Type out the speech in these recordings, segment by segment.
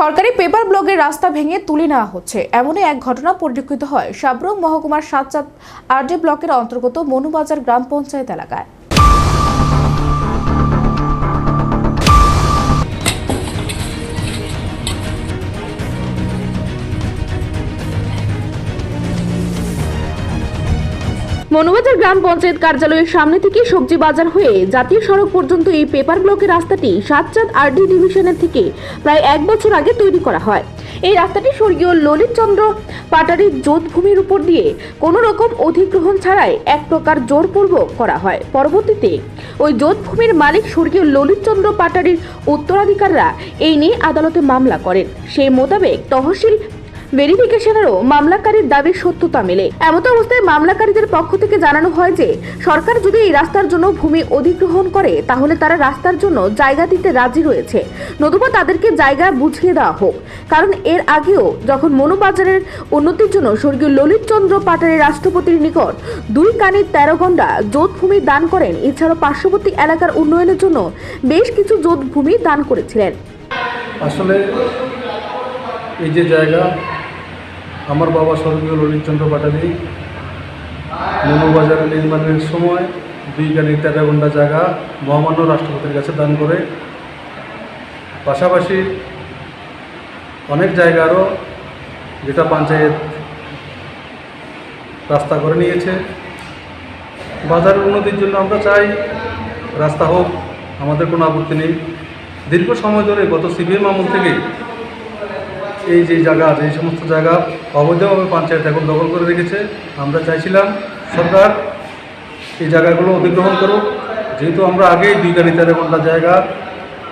সরকারি পেপার ব্লকের রাস্তা ভেঙে তুলে নেওয়া হচ্ছে। এমনই এক ঘটনা পরিলক্ষিত হয়। সাবরং মহকুমার সাতচাঁদ আরডি ব্লকের অন্তর্গত মনুবাজার গ্রাম পঞ্চায়েত এলাকায়। মনুবাজার গ্রাম পঞ্চায়েত কার্যালয়ের সামনে থেকে সবজি বাজার হয়ে জাতীয় সড়ক পর্যন্ত এই পেপার ব্লকের রাস্তাটি সাতচাঁদ আরডি ডিভিশনের থেকে প্রায় এক বছর আগে তৈরি করা হয়। এই রাস্তাটি স্বর্গীয় ললিত চন্দ্র পাটারির জোতভূমির উপর দিয়ে কোনো রকম অধিগ্রহণ ছাড়াই এক প্রকার জোরপূর্বক করা হয়। পরবর্তীতে ওই জোতভূমির মালিক স্বর্গীয় ললিত চন্দ্র পাটারির উত্তরাধিকাররা এই নিয়ে আদালতে মামলা করেন। সেই মোতাবেক তহসিল ভেরিফিকেশনেরও মামলাকারীর দাবির সত্যতা মেলে। এমত অবস্থায় মামলাকারীদের পক্ষ থেকে জানানো হয় যে, সরকার যদি এই রাস্তার জন্য ভূমি অধিগ্রহণ করে, তাহলে তারা রাস্তার জন্য জায়গা দিতে রাজি রয়েছে। নতুবা তাদেরকে জায়গা বুঝিয়ে দেওয়া হোক। কারণ এর আগেও যখন মনোবাজারের উন্নতির জন্য স্বর্গীয় ললিত চন্দ্র পাটারের রাষ্ট্রপতির নিকট দুই কানের তেরো গন্ডা জোতভূমি দান করেন, এছাড়াও পার্শ্ববর্তী এলাকার উন্নয়নের জন্য বেশ কিছু জোতভূমি দান করেছিলেন। আসলে এই যে জায়গা আমার বাবা স্বর্গীয় ললিতচন্দ্র পাটারি মনোবাজার নির্মাণের সময় দুই গাড়ি ঘণ্টা জায়গা মহামান্য রাষ্ট্রপতির কাছে দান করে। পাশাপাশি অনেক জায়গা আরও যেটা পঞ্চায়েত রাস্তা করে নিয়েছে। বাজারের উন্নতির জন্য আমরা চাই, রাস্তা হোক, আমাদের কোনো আপত্তি নেই। দীর্ঘ সময় ধরে গত সিবিএম আমল থেকে এই যে জায়গা আছে এই সমস্ত জায়গা অবৈধভাবে পঞ্চায়েত এখন দখল করে রেখেছে। আমরা চাইছিলাম সরকার এই জায়গাগুলো অধিগ্রহণ করুক। যেহেতু আমরা আগেই দুই গাড়ি তেরো ঘণ্টা জায়গা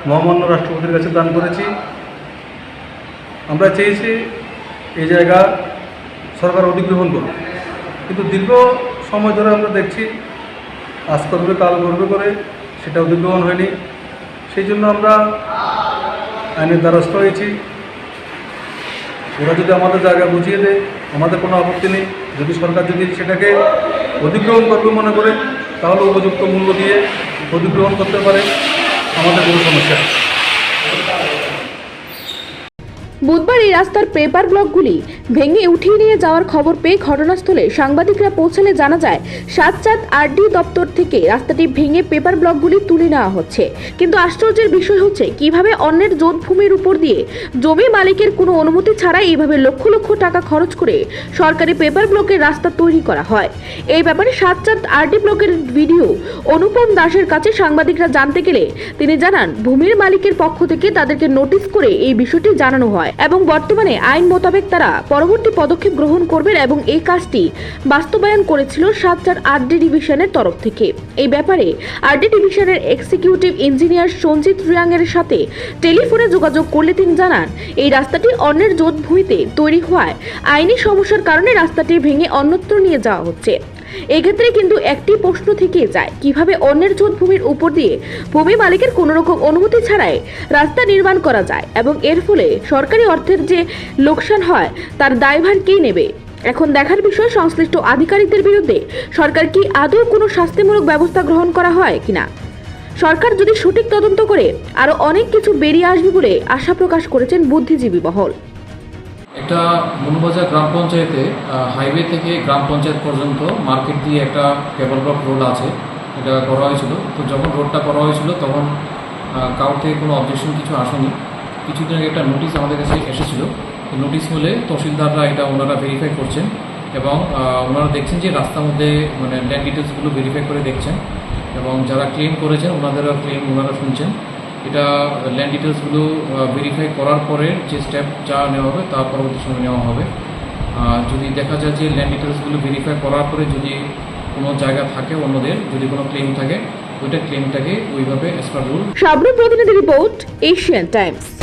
মহামান্য রাষ্ট্রপতির কাছে দান করেছি। আমরা চেয়েছি এই জায়গা সরকার অধিগ্রহণ করুক। কিন্তু দীর্ঘ সময় ধরে আমরা দেখছি, আজ করবে, কাল করবে করে সেটা অধিগ্রহণ হয়নি। সেই জন্য আমরা আইনের দ্বারস্থ হয়েছি। ওরা যদি আমাদের জায়গা বুঝিয়ে দেয়, আমাদের কোনো আপত্তি নেই যদি সরকার যদি সেটাকে অধিগ্রহণ করবে মনে করে, তাহলে উপযুক্ত মূল্য দিয়ে অধিগ্রহণ করতে পারে আমাদের কোনো সমস্যা। বুধবার এই রাস্তার পেপার ব্লকগুলি ভেঙে উঠিয়ে নিয়ে যাওয়ার খবর পেয়ে ঘটনাস্থলে সাংবাদিকরা পৌঁছালে জানা যায়, সাতচাঁদ আরডি দপ্তর থেকে রাস্তাটি ভেঙে পেপার ব্লকগুলি তুলে নেওয়া হচ্ছে। কিন্তু আশ্চর্যের বিষয় হচ্ছে, কীভাবে অন্যের জোটভূমির উপর দিয়ে জমি মালিকের কোনো অনুমতি ছাড়াই এইভাবে লক্ষ লক্ষ টাকা খরচ করে সরকারি পেপার ব্লকের রাস্তা তৈরি করা হয়? এই ব্যাপারে সাতচাঁদ আরডি ব্লকের ভিডিও অনুপম দাসের কাছে সাংবাদিকরা জানতে গেলে তিনি জানান, ভূমির মালিকের পক্ষ থেকে তাদেরকে নোটিশ করে এই বিষয়টি জানানো হয়। এবং বর্তমানে আইন মোতাবেক তারা পরবর্তী পদক্ষেপ গ্রহণ করবেন এবং এই কাজটি বাস্তবায়ন করেছিল সাতচার আরডি ডিভিশনের তরফ থেকে। এই ব্যাপারে আরডি ডিভিশনের এক্সিকিউটিভ ইঞ্জিনিয়ার সঞ্জিত রিয়াংয়ের সাথে টেলিফোনে যোগাযোগ করলে তিনি জানান, এই রাস্তাটি অন্যের জোট ভূমিতে তৈরি হওয়ায় আইনি সমস্যার কারণে রাস্তাটি ভেঙে অন্যত্র নিয়ে যাওয়া হচ্ছে। এক্ষেত্রে কিন্তু একটি প্রশ্ন থেকে যায়, কীভাবে অন্যের জোট ভূমির উপর দিয়ে ভূমি মালিকের কোনো রকম অনুমতি ছাড়াই রাস্তা নির্মাণ করা যায় এবং এর ফলে সরকারি অর্থের যে লোকসান হয়, তার দায়ভার কে নেবে? এখন দেখার বিষয়, সংশ্লিষ্ট আধিকারিকদের বিরুদ্ধে সরকার কি আদৌ কোনো শাস্তিমূলক ব্যবস্থা গ্রহণ করা হয় কিনা? সরকার যদি সঠিক তদন্ত করে, আরও অনেক কিছু বেরিয়ে আসবে বলে আশা প্রকাশ করেছেন বুদ্ধিজীবী মহল। একটা মনুবাজার গ্রাম পঞ্চায়েতে হাইওয়ে থেকে গ্রাম পঞ্চায়েত পর্যন্ত মার্কেট দিয়ে একটা কেবল ব্লক রোড আছে। এটা করা হয়েছিল। তো যখন রোডটা করা হয়েছিল, তখন কারোর থেকে কোনো অবজেকশন কিছু আসেনি। কিছুদিন আগে একটা নোটিশ আমাদের কাছে এসেছিল। নোটিশ হলে তহসিলদাররা এটা ওনারা ভেরিফাই করছেন এবং ওনারা দেখছেন যে রাস্তার মধ্যে মানে ল্যান্ড ডিটেলসগুলো ভেরিফাই করে দেখছেন এবং যারা ক্লেম করেছেন, ওনাদেরও ক্লেম ওনারা শুনছেন। এটা ল্যান্ড ডিটেলসগুলো ভেরিফাই করার পরে যে স্টেপ যা নেওয়া হবে তা পরবর্তী সময় নেওয়া হবে। যদি দেখা যায় যে ল্যান্ড ডিটেলসগুলো ভেরিফাই করার পরে যদি কোনো জায়গা থাকে অন্যদের, যদি কোনো ক্লেম থাকে, ওইটা ক্লেমটাকে ওইভাবে এসপার রুল প্রতিনিধি রিপোর্ট এশিয়ান টাইমস